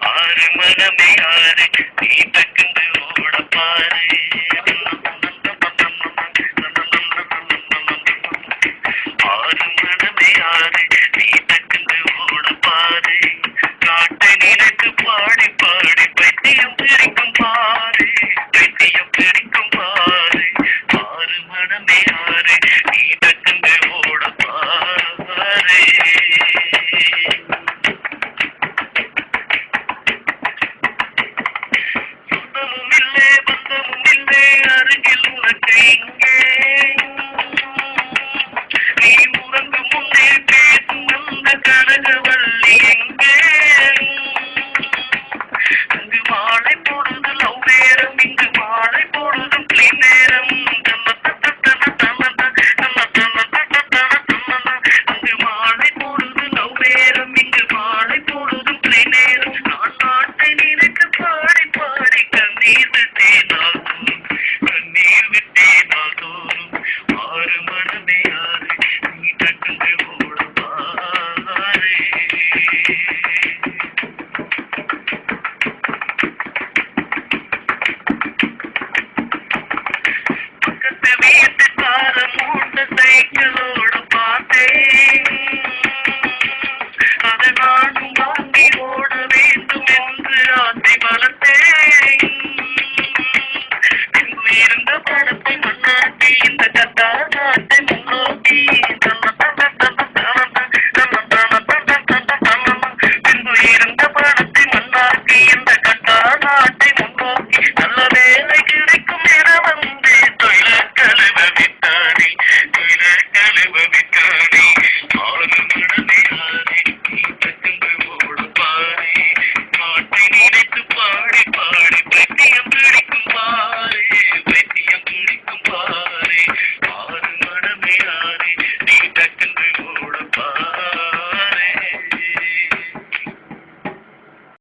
ஆறு மனமே ஆறு நீ தக்கந்து ஓடப்பாரு. ஆறு மனமே ஆறு நீ தக்கந்து ஓடப்பாரு. காட்டு நினைத்து பாடி morning.